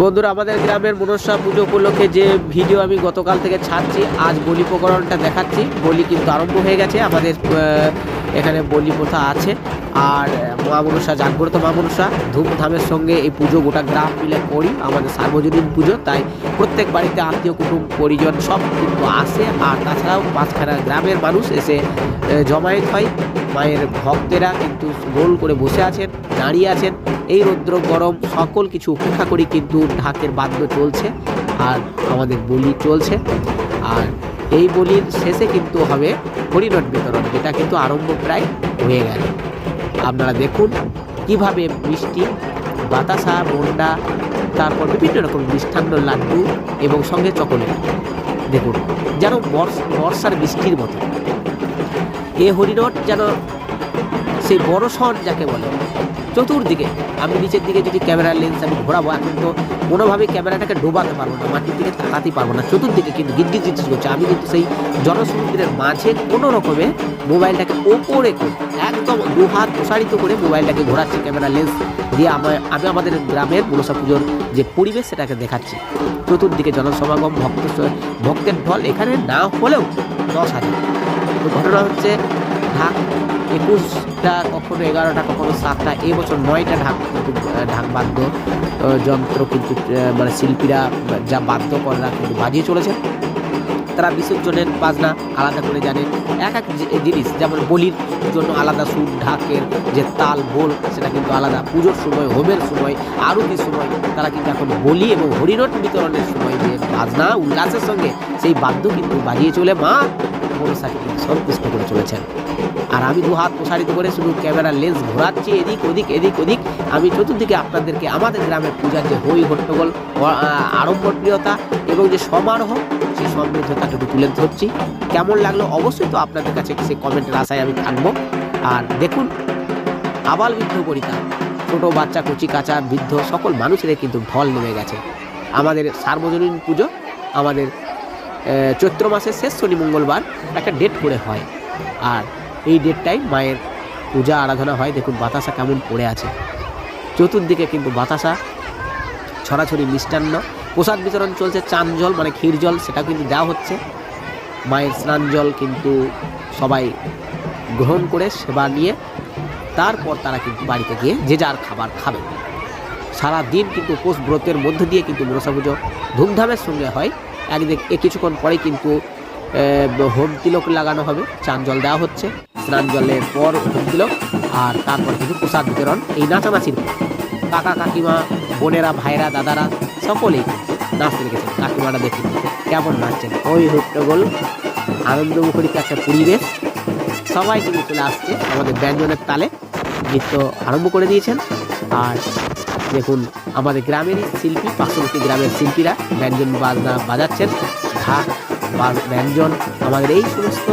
বন্ধুরা, আমাদের গ্রামের মনসা পুজো উপলক্ষে যে ভিডিও আমি গতকাল থেকে ছাড়ছি, আজ বলি প্রকরণটা দেখাচ্ছি। বলি কিন্তু আরম্ভ হয়ে গেছে। আমাদের এখানে বলি প্রথা আছে। আর আহ, মা মনসা জাগ্রত মা মনসা ধুমধামের সঙ্গে এই পুজো গোটা গ্রাম মিলে করি। আমাদের সার্বজনীন পুজো তাই প্রত্যেক বাড়িতে আত্মীয় কুটুম পরিজন সব কিন্তু আসে। আর তাছাড়াও পাঁচখানা গ্রামের মানুষ এসে জমায়েত হয়। মায়ের ভক্তেরা কিন্তু গোল করে বসে আছেন দাঁড়িয়ে আছেন। এই রৌদ্র গরম সকল কিছু উপেক্ষা করি কিন্তু ঢাকের বাদ্য চলছে। আর আমাদের বলি চলছে। আর এই বলির শেষে কিন্তু হবে হরিণট বিতরণ, যেটা কিন্তু আরম্ভ প্রায় হয়ে গেল। আপনারা দেখুন কীভাবে মিষ্টি, বাতাসা বন্ডা তারপর বিভিন্ন রকম মিষ্টান্ন লাড্ডু এবং সঙ্গে চকোলেট। দেখুন, যেন বর্ষ, বর্ষার বৃষ্টির মতো। এ হরিণট যেন সেই বড় শহর যাকে বলে চতুর্দিকে। আমি নিচের দিকে যদি ক্যামেরার লেন্স আমি ঘোরাবো, এখন তো কোনোভাবেই ক্যামেরাটাকে ডোবাতে পারব না, মাটির দিকে তাকাতেই পারব না, চতুর্দিকে কিন্তু গিটগিট গিটগিট করছে। আমি কিন্তু সেই জনসমুদ্রের মাঝে কোনো রকমে মোবাইলটাকে ওপরে করে, একদম দু হাত প্রসারিত করে মোবাইলটাকে ঘোরাচ্ছি, ক্যামেরা লেন্স দিয়ে আমার, আমি আমাদের গ্রামের মনসা পুজোর যে পরিবেশ সেটাকে দেখাচ্ছি। চতুর্দিকে জনসমাগম, ভক্ত ভক্তের ঢল, এখানে না হলেও দশ হাজার। তো ঘটনা হচ্ছে ঢাক একুশটা কখনো এগারোটা, কখনো সাতটা, এই বছর নয়টা ঢাক কিন্তু ঢাক বাদ্য যন্ত্র কিন্তু মানে শিল্পীরা যা বাদ্যকররা কিন্তু বাজিয়ে চলেছে। তারা বিসর্জনের বাজনা আলাদা করে জানে। এক এক জিনিস, যেমন বলির জন্য আলাদা সুর, ঢাকের যে তাল, বোল, সেটা কিন্তু আলাদা। পুজোর সময়, হোমের সময়, আরতির সময় তারা কিন্তু এখন বলি এবং হরিণট বিতরণের সময় যে বাজনা, উল্লাসের সঙ্গে সেই বাদ্য কিন্তু বাজিয়ে চলে। মা মনসাকে কিন্তু সন্তুষ্ট করে চলেছেন। আর আমি দু হাত প্রসারিত করে শুধু ক্যামেরার লেন্স ঘোরাচ্ছি, এদিক ওদিক এদিক ওদিক। আমি চতুর্দিকে আপনাদেরকে আমাদের গ্রামের পূজার যে হই হট্টগোল আড়ম্বরপ্রিয়তা এবং যে সমারোহ, সেই সমৃদ্ধতাটুকু তুলে ধরছি। কেমন লাগল অবশ্যই তো আপনাদের কাছে সেই কমেন্টের আশায় আমি থাকব। আর দেখুন, আবাল বৃদ্ধ বনিতা ছোটো বাচ্চা, কচি কাঁচা, বৃদ্ধ, সকল মানুষের কিন্তু ঢল নেমে গেছে। আমাদের সার্বজনীন পুজো, আমাদের চৈত্র মাসের শেষ শনি মঙ্গলবার একটা ডেট করে হয়। আর এই ডেটটাই মায়ের পূজা আরাধনা হয়। দেখুন বাতাসা কেমন পড়ে আছে। চতুর্দিকে কিন্তু বাতাসা ছড়াছড়ি মিষ্টান্ন। প্রসাদ বিতরণ চলছে চান জল মানে ক্ষীর জল সেটা কিন্তু দেওয়া হচ্ছে। মায়ের স্নান জল কিন্তু সবাই গ্রহণ করে সেবা নিয়ে তারপর তারা কিন্তু বাড়িতে গিয়ে যে যার খাবার খাবে। সারা দিন কিন্তু উপোস, ব্রতের মধ্য দিয়ে কিন্তু মনসা পুজো ধুমধামের সঙ্গে হয়। একদিক কিছুক্ষণ পরেই কিন্তু হোম তিলক লাগানো হবে, চান জল দেওয়া হচ্ছে, স্নান জলের পর হোম তিলক, আর তারপর কিন্তু প্রসাদ বিতরণ, এই নাচানাচির পর। কাকা কাকিমা, বোনেরা ভাইরা দাদারা, সকলেই নাচতে লেগেছেন কাকিমারা দেখুন, কেমন নাচছেন। ওই হট্টগোল আনন্দ মুখরিত একটা পরিবেশ। সবাই কিন্তু চলে আসছে, আমাদের ব্যঞ্জনের তালে। নৃত্য আরম্ভ করে দিয়েছেন। আর দেখুন, আমাদের গ্রামেরই শিল্পী, পার্শ্ববর্তী গ্রামের শিল্পীরা ব্যঞ্জন বাজনা বাজাচ্ছেন। ঢাক ব্যঞ্জন, আমাদের এই সমস্ত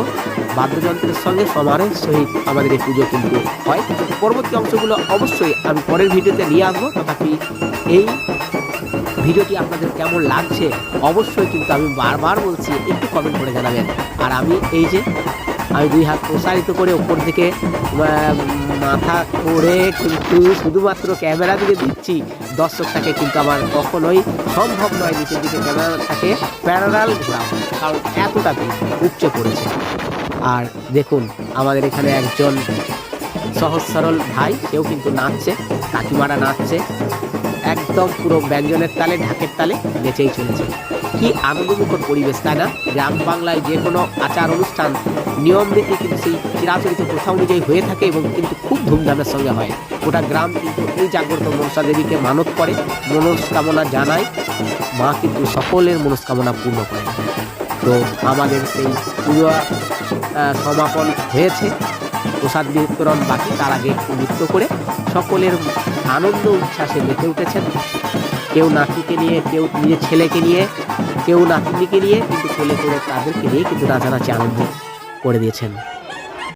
বাদ্যযন্ত্রের সঙ্গে সমারোহের সহিত আমাদের এই পুজো কিন্তু হয়। পরবর্তী অংশগুলো অবশ্যই আমি পরের ভিডিওতে নিয়ে আসব। তথাপি এই ভিডিওটি আপনাদের কেমন লাগছে, অবশ্যই কিন্তু আমি বারবার বলছি, একটু কমেন্ট করে জানাবেন। আর আমি এই যে আমি দুই হাত প্রসারিত করে ওপর আহ, মাথা করে কিন্তু শুধুমাত্র ক্যামেরা দিকে দিচ্ছি। দর্শকটাকে কিন্তু আমার কখনোই সম্ভব নয় নিচের দিকে ক্যামেরাটাকে প্যারাল ঘোরাবো কারণ এতটা উপচে পড়েছে। আর দেখুন আমাদের এখানে একজন সহজ সরল ভাই সেও কিন্তু নাচছে কাকিমারা নাচছে। একদম পুরো ব্যঞ্জনের তালে, ঢাকের তালে বেঁচেই চলেছে। কি আনন্দমুখর পরিবেশ, তাই না? গ্রাম বাংলায় যে কোনো আচার অনুষ্ঠান, নিয়ম রীতি কিন্তু সেই চিরাচরিত প্রথা অনুযায়ী হয়ে থাকে এবং কিন্তু খুব ধুমধামের সঙ্গে হয়। গোটা গ্রাম কিন্তু এই জাগ্রত মনসা দেবীকে মানত করে, মনস্কামনা জানায়। মা কিন্তু সকলের মনস্কামনা পূর্ণ করে তো আমাদের সেই পুজো সমাপন হয়েছে। প্রসাদ বিতরণ বাকি তার আগে নৃত্য করে সকলের আনন্দ উচ্ছ্বাসে মেতে উঠেছেন। কেউ নাতিকে নিয়ে, কেউ নিজের ছেলেকে নিয়ে, কেউ নাতনিকে নিয়ে, কিন্তু কোলে করে তাদেরকে নিয়ে কিন্তু রাজারাজি আনন্দ করে দিয়েছেন।